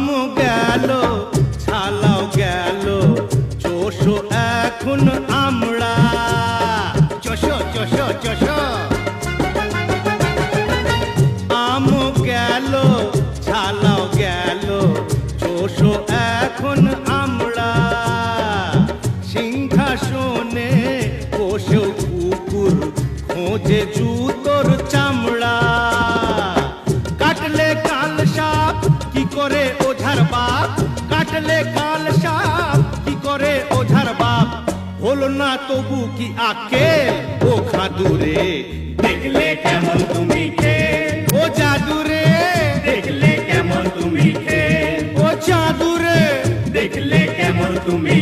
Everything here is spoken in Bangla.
আম গেল, ছালাও গেল। চোষো এখন আমরা। চোষো চোষো চোষো। আম গেল, ছালাও গেল, চোষো এখন আমরা। সিংহাসনে বসেও কুকুর খোঁজে জুতোর চামড়া। কাটলে কাল সাপ, কি করে বাপ, কাটলে কাল সাপ, কি করে ওঝার বাপ? হলো না তবু কি আকে? ও খাদুরে, দেখলে কেমন তুমি খে ও জাদুরে, দেখলে কেমন তুমি খে ও জাদুরে, দেখলে কেমন তুমি